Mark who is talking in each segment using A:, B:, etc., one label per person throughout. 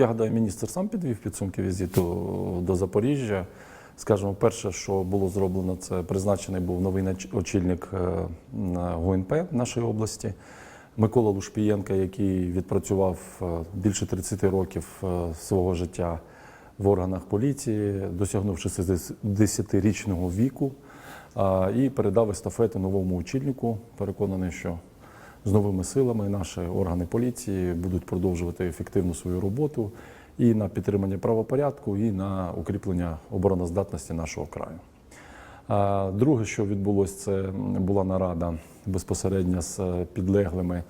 A: Я гадаю, міністр сам підвів підсумки візиту до Запоріжжя. Скажімо, перше, що було зроблено, це призначений був новий очільник е, ГУНП нашої області. Микола Лушпієнка, який відпрацював е, більше 30 років е, свого життя в органах поліції, досягнув 60-річного віку, і передав естафету новому очільнику. Переконаний, що з новими силами наші органи поліції будуть продовжувати ефективну свою роботу і на підтримання правопорядку, і на укріплення обороноздатності нашого краю. Друге, що відбулося, це була нарада безпосередньо з підлеглими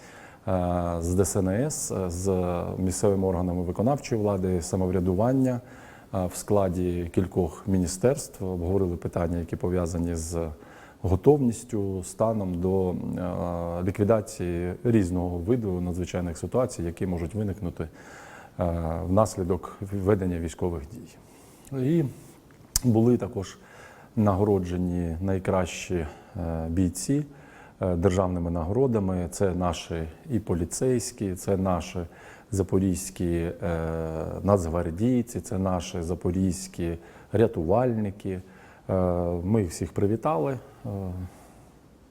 A: е, з ДСНС, е, з місцевими органами виконавчої влади, самоврядування е, в складі кількох міністерств. Обговорили питання, які пов'язані з готовністю, станом до е, ліквідації різного виду надзвичайних ситуацій, які можуть виникнути е, внаслідок ведення військових дій. І були також нагороджені найкращі е, бійці державними нагородами. Це наші і поліцейські, це наші запорізькі нацгвардійці, це наші запорізькі рятувальники. Е, Ми всіх привітали е,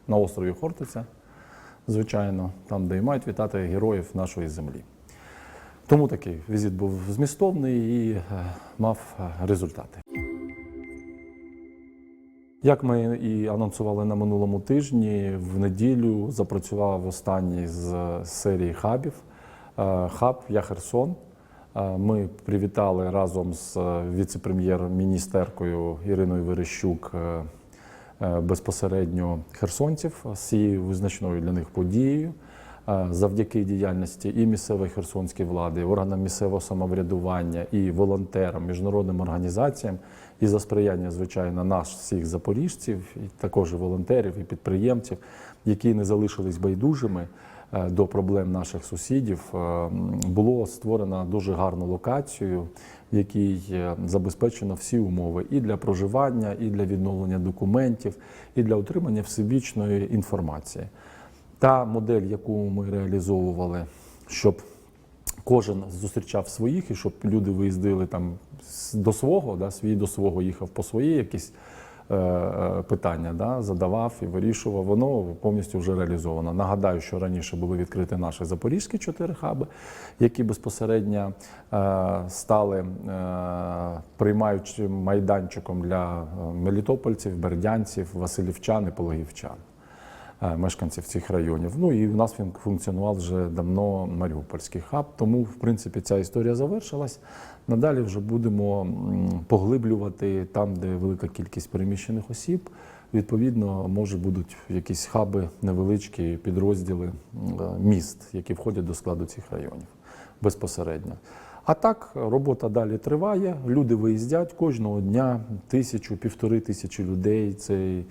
A: на острові Хортиця, звичайно, там, де і мають вітати героїв нашої землі. Тому такий візит був змістовний і е, мав результати. Як ми і анонсували на минулому тижні, в неділю запрацював останній з серії хабів. Хаб Я Херсон. Е, Ми привітали разом з е, віце-прем'єр-міністеркою Іриною Верещук е, безпосередньо херсонців з цією визначною для них подією. Завдяки діяльності і місцевої херсонської влади, і органам місцевого самоврядування, і волонтерам, міжнародним організаціям, і за сприяння, звичайно, нас всіх запоріжців, і також волонтерів і підприємців, які не залишились байдужими до проблем наших сусідів, е, було створено дуже гарну локацію, в якій е, забезпечено всі умови і для проживання, і для відновлення документів, і для отримання всебічної інформації. Та модель, яку ми реалізовували, щоб кожен зустрічав своїх, і щоб люди виїздили там до свого, да, свій до свого їхав по свої якісь е, е, питання, да, задавав і вирішував. Воно повністю вже реалізовано. Нагадаю, що раніше були відкриті наші запорізькі чотири хаби, які безпосередньо е, стали е, приймаючим майданчиком для е, мелітопольців, бердянців, василівчан і пологівчан е, мешканців цих районів. Ну і в нас він функціонував вже давно Маріупольський хаб. Тому, в принципі, ця історія завершилась. Надалі вже будемо поглиблювати там, де велика кількість переміщених осіб. Відповідно, може будуть якісь хаби, невеличкі підрозділи е, міст, які входять до складу цих районів безпосередньо. А так робота далі триває. Люди виїздять кожного дня тисячу, півтори тисячі людей. Це і, е,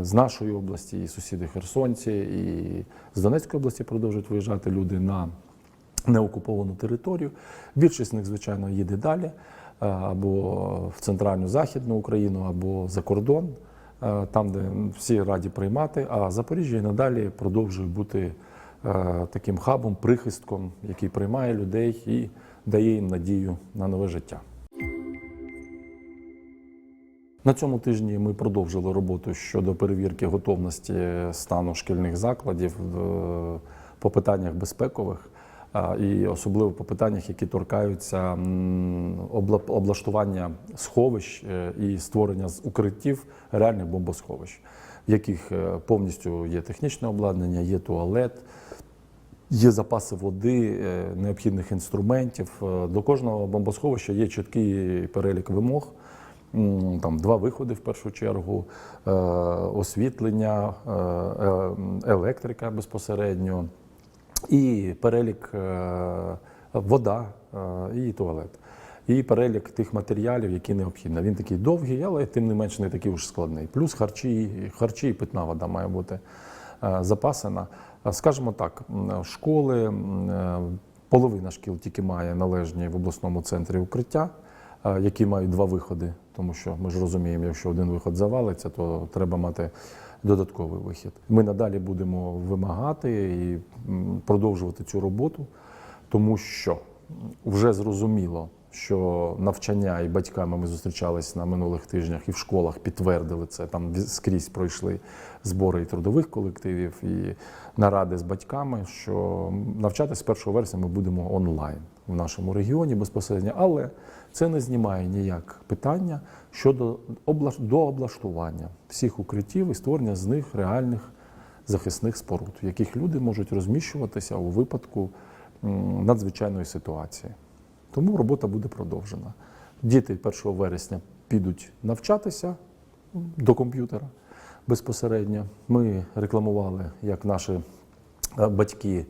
A: з нашої області, і сусіди Херсонці, і з Донецької області продовжують виїжджати люди на неокуповану територію. Більшість з них, звичайно, їде далі е, або в центральну західну Україну, або за кордон, е, там, де всі раді приймати. А Запоріжжя і надалі продовжує бути е, таким хабом, прихистком, який приймає людей і дає їм надію на нове життя. На цьому тижні ми продовжили роботу щодо перевірки готовності стану шкільних закладів е, по питаннях безпекових. І особливо по питаннях, які торкаються облаштування сховищ е, і створення з укриттів реальних бомбосховищ, в яких е, повністю є технічне обладнання, є туалет, Є запаси води, е, необхідних інструментів. Е, До кожного бомбосховища є чіткий перелік вимог. Там два виходи в першу чергу, е, освітлення, е, е, електрика безпосередньо, і перелік вода і туалет. І перелік тих матеріалів, які необхідні. Він такий довгий, але тим не менш не такий уж складний. Плюс харчі, харчі і питна вода має бути запасена. Скажімо так, школи, половина шкіл тільки має належні в обласному центрі укриття, які мають два виходи, тому що ми ж розуміємо, якщо один виход завалиться, то треба мати додатковий вихід. Ми надалі будемо вимагати і продовжувати цю роботу, тому що вже зрозуміло, що навчання і батьками ми зустрічались на минулих тижнях, і в школах підтвердили це. Там скрізь пройшли збори і трудових колективів, і наради з батьками, що навчатись з 1 вересня ми будемо онлайн в нашому регіоні безпосередньо, але це не знімає ніяк питання щодо облаш- до облаштування всіх укриттів і створення з них реальних захисних споруд, в яких люди можуть розміщуватися у випадку надзвичайної ситуації. Тому робота буде продовжена. Діти 1 вересня підуть навчатися до комп'ютера безпосередньо. Ми рекламували, як наші е, батьки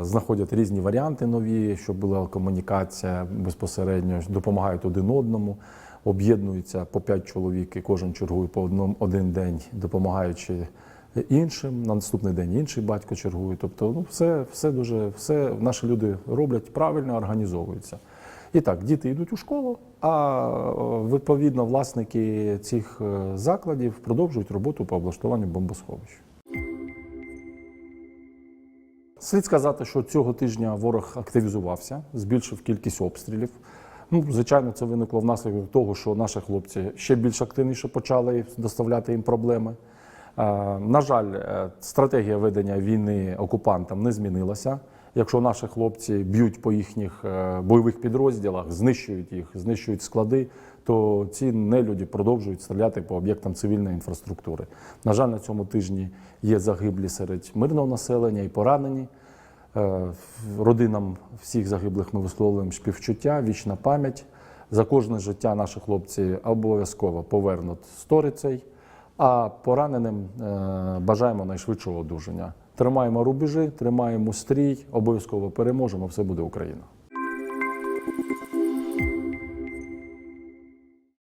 A: знаходять різні варіанти нові, щоб була комунікація безпосередньо, допомагають один одному, об'єднуються по п'ять чоловік і кожен чергує по одному один день, допомагаючи іншим. На наступний день інший батько чергує. Тобто, ну все, все дуже, все наші люди роблять правильно, організовуються. І так, діти йдуть у школу, а е, відповідно власники цих е, закладів продовжують роботу по облаштуванню бомбосховищ. Слід сказати, що цього тижня ворог активізувався, збільшив кількість обстрілів. Ну, звичайно, це виникло внаслідок того, що наші хлопці ще більш активніше почали доставляти їм проблеми. Е, На жаль, е, стратегія ведення війни окупантам не змінилася. Якщо наші хлопці б'ють по їхніх е, бойових підрозділах, знищують їх, знищують склади, то ці нелюді продовжують стріляти по об'єктам цивільної інфраструктури. На жаль, на цьому тижні є загиблі серед мирного населення і поранені. Е, Родинам всіх загиблих ми висловлюємо співчуття, вічна пам'ять. За кожне життя наші хлопці обов'язково повернуть сторицей, а пораненим е, бажаємо найшвидшого одужання. Тримаємо рубежі, тримаємо стрій, обов'язково переможемо. Все буде Україна.